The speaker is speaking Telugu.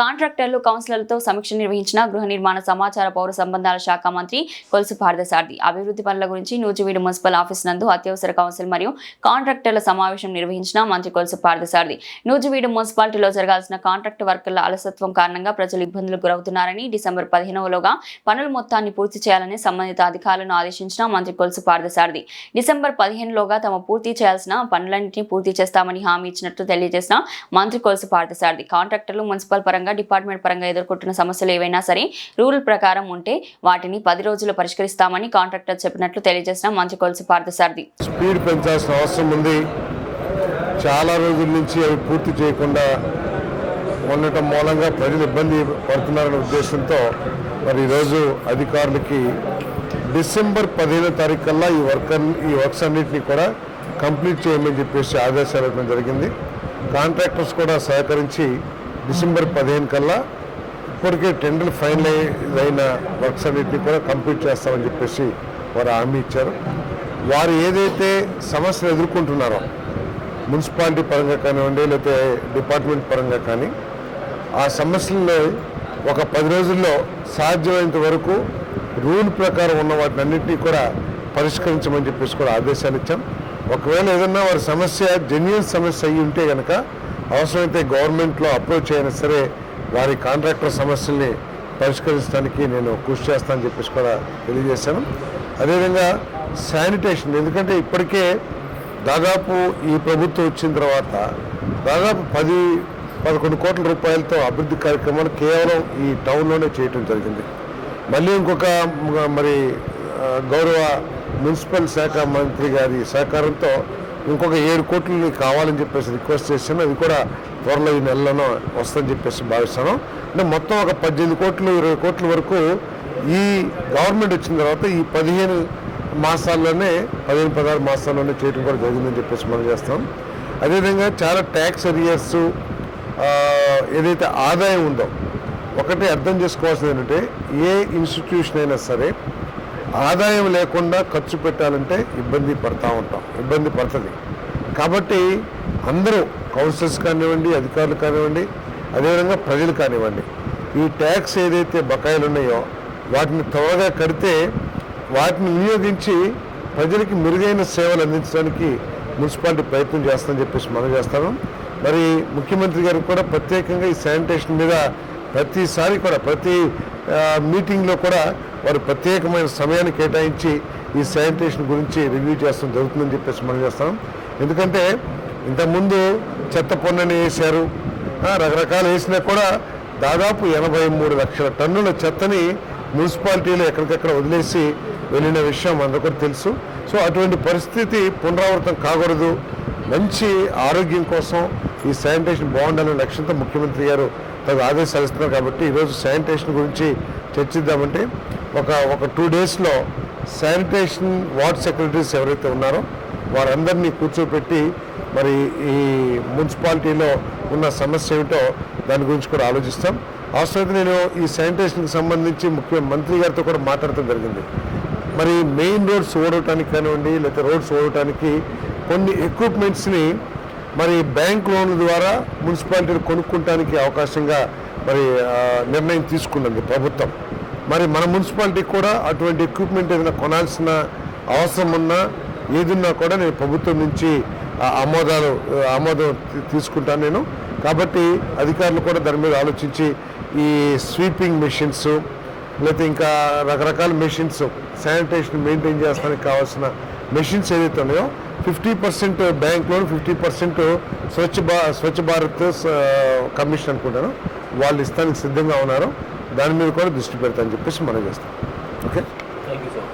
కాంట్రాక్టర్లు కౌన్సిలర్లతో సమీక్ష నిర్వహించిన గృహ నిర్మాణ సమాచార పౌర సంబంధాల శాఖ మంత్రి కొలుసు పార్థసారథి అభివృద్ధి పనుల గురించి నూజివీడు మున్సిపల్ ఆఫీస్ నందు అత్యవసర కౌన్సిల్ మరియు కాంట్రాక్టర్ల సమావేశం నిర్వహించిన మంత్రి కొలుసు పార్థసారథి నూజివీడు మున్సిపాలిటీలో జరగాల్సిన కాంట్రాక్ట్ వర్కర్ల అలసత్వం కారణంగా ప్రజలు ఇబ్బందులకు గురవుతున్నారని డిసెంబర్ పదిహేనవలోగా పనుల మొత్తాన్ని పూర్తి చేయాలని సంబంధిత అధికారులను ఆదేశించిన మంత్రి కొలుసు పార్థసారథి డిసెంబర్ పదిహేనులోగా తమ పూర్తి చేయాల్సిన పనులన్నింటినీ పూర్తి చేస్తామని హామీ ఇచ్చినట్లు తెలియజేసిన మంత్రి కొలుసు పార్థసారథి కాంట్రాక్టర్లు మున్సిపల్ పరంగా డిపార్ట్మెంట్ పరంగా ఎదుర్కొంటున్న సమస్యలు ఏవైనా సరే రూల్ ప్రకారం ఉంటే వాటిని పది రోజుల్లో పరిష్కరిస్తామని కాంట్రాక్టర్ చెప్పినట్లు తెలియజేసిన మంచి కొలుసు పార్థసారథి. స్పీడ్ పెంచాల్సిన అవసరం ఉంది. చాలా రోజుల నుంచి అవి పూర్తి చేయకుండా ఉండటం మూలంగా ప్రజలు ఇబ్బంది పడుతున్నారనే ఉద్దేశంతో మరి ఈరోజు అధికారులకి డిసెంబర్ పదిహేనో తారీఖు కల్లా ఈ వర్క్ ఈ వర్క్స్ అన్నింటినీ కూడా కంప్లీట్ చేయమని చెప్పేసి ఆదేశాలు ఇవ్వడం జరిగింది. కాంట్రాక్టర్స్ కూడా సహకరించి డిసెంబర్ పదిహేను కల్లా ఇప్పటికే టెండర్లు ఫైనలైజ్ అయిన వర్క్స్ అన్నింటినీ కూడా కంప్లీట్ చేస్తామని చెప్పేసి వారు హామీ ఇచ్చారు. వారు ఏదైతే సమస్యలు ఎదుర్కొంటున్నారో మున్సిపాలిటీ పరంగా కానివ్వండి లేకపోతే డిపార్ట్మెంట్ పరంగా కానీ ఆ సమస్యల్లో ఒక పది రోజుల్లో సాధ్యమైనంత వరకు రూల్ ప్రకారం ఉన్న వాటిని అన్నింటినీ కూడా పరిష్కరించమని చెప్పేసి కూడా ఆదేశాలు ఇచ్చాం. ఒకవేళ ఏదన్నా వారి సమస్య జెన్యున్ సమస్య అయ్యి ఉంటే కనుక అవసరమైతే గవర్నమెంట్లో అప్రోచ్ అయినా సరే వారి కాంట్రాక్టర్ సమస్యల్ని పరిష్కరించడానికి నేను కృషి చేస్తానని చెప్పేసి కూడా తెలియజేశాను. అదేవిధంగా శానిటేషన్ ఎందుకంటే ఇప్పటికే దాదాపు ఈ ప్రభుత్వం వచ్చిన తర్వాత దాదాపు పది పదకొండు కోట్ల రూపాయలతో అభివృద్ధి కార్యక్రమాలు కేవలం ఈ టౌన్లోనే చేయటం జరిగింది. మళ్ళీ ఇంకొక మరి గౌరవ మున్సిపల్ శాఖ మంత్రి గారి సహకారంతో ఇంకొక ఏడు కోట్లు కావాలని చెప్పేసి రిక్వెస్ట్ చేశాను. అది కూడా త్వరలో ఈ నెలలోనో వస్తుందని చెప్పేసి భావిస్తాను. అంటే మొత్తం ఒక పద్దెనిమిది కోట్లు ఇరవై కోట్ల వరకు ఈ గవర్నమెంట్ వచ్చిన తర్వాత ఈ పదిహేను మాసాల్లోనే పదిహేను పదహారు మాసాల్లోనే చేయడం కూడా జరిగిందని చెప్పేసి మనం చేస్తాం. అదేవిధంగా చాలా ట్యాక్స్ ఎరియర్స్ ఏదైతే ఆదాయం ఉందో ఒకటి అర్థం చేసుకోవాల్సింది ఏంటంటే ఏ ఇన్స్టిట్యూషన్ అయినా సరే ఆదాయం లేకుండా ఖర్చు పెట్టాలంటే ఇబ్బంది పడతా ఉంటాం ఇబ్బంది పడుతుంది. కాబట్టి అందరూ కౌన్సిల్స్ కానివ్వండి అధికారులు కానివ్వండి అదేవిధంగా ప్రజలు కానివ్వండి ఈ ట్యాక్స్ ఏదైతే బకాయిలు ఉన్నాయో వాటిని త్వరగా కడితే వాటిని వినియోగించి ప్రజలకి మెరుగైన సేవలు అందించడానికి మున్సిపాలిటీ ప్రయత్నం చేస్తామని చెప్పేసి మనం చేస్తాను మరి ముఖ్యమంత్రి గారికి కూడా ప్రత్యేకంగా ఈ శానిటేషన్ మీద ప్రతిసారి కూడా ప్రతి మీటింగ్లో కూడా వారు ప్రత్యేకమైన సమయాన్ని కేటాయించి ఈ శానిటేషన్ గురించి రివ్యూ చేస్తాం జరుగుతుందని చెప్పేసి మనం చేస్తాం. ఎందుకంటే ఇంతకుముందు చెత్త పొన్నని వేశారు. రకరకాలు వేసినా కూడా దాదాపు ఎనభై మూడు లక్షల టన్నుల చెత్తని మున్సిపాలిటీలో ఎక్కడికక్కడ వదిలేసి వెళ్ళిన విషయం అందరికీ తెలుసు. సో అటువంటి పరిస్థితి పునరావృతం కాకూడదు. మంచి ఆరోగ్యం కోసం ఈ శానిటేషన్ బాగుండాలనే లక్ష్యంతో ముఖ్యమంత్రి గారు తగు ఆదేశాలు ఇస్తున్నారు కాబట్టి ఈరోజు శానిటేషన్ గురించి చర్చిద్దామంటే ఒక ఒక టూ డేస్లో శానిటేషన్ వార్డ్ సెక్రటరీస్ ఎవరైతే ఉన్నారో వారందరినీ కూర్చోపెట్టి మరి ఈ మున్సిపాలిటీలో ఉన్న సమస్య ఏమిటో దాని గురించి కూడా ఆలోచిస్తాం. అవసరమైతే నేను ఈ శానిటేషన్కి సంబంధించి ముఖ్య మంత్రి గారితో కూడా మాట్లాడటం జరిగింది. మరి మెయిన్ రోడ్స్ ఓడటానికి కానివ్వండి లేకపోతే రోడ్స్ ఓడటానికి కొన్ని ఎక్విప్మెంట్స్ని మరి బ్యాంక్ లోన్ల ద్వారా మున్సిపాలిటీలు కొనుక్కోటానికి అవకాశంగా మరి నిర్ణయం తీసుకున్నది ప్రభుత్వం. మరి మన మున్సిపాలిటీకి కూడా అటువంటి ఎక్విప్మెంట్ ఏదైనా కొనాల్సిన అవసరం ఉన్నా ఏదున్నా కూడా నేను ప్రభుత్వం నుంచి ఆమోదాలు ఆమోదం తీసుకుంటాను నేను. కాబట్టి అధికారులు కూడా దాని మీద ఆలోచించి ఈ స్వీపింగ్ మెషిన్స్ లేకపోతే ఇంకా రకరకాల మెషిన్స్ శానిటేషన్ మెయింటైన్ చేస్తానికి కావాల్సిన మెషిన్స్ ఏదైతే ఉన్నాయో fifty percent bank loan fifty percent Swachh భా స్వచ్ఛ భారత్ స- కమిషన్ అనుకుంటాను. వాళ్ళు ఇస్తానికి సిద్ధంగా ఉన్నారు. దాని మీద కూడా దృష్టి పెడతా అని చెప్పేసి మనం చేస్తాం. ఓకే? Thank you sir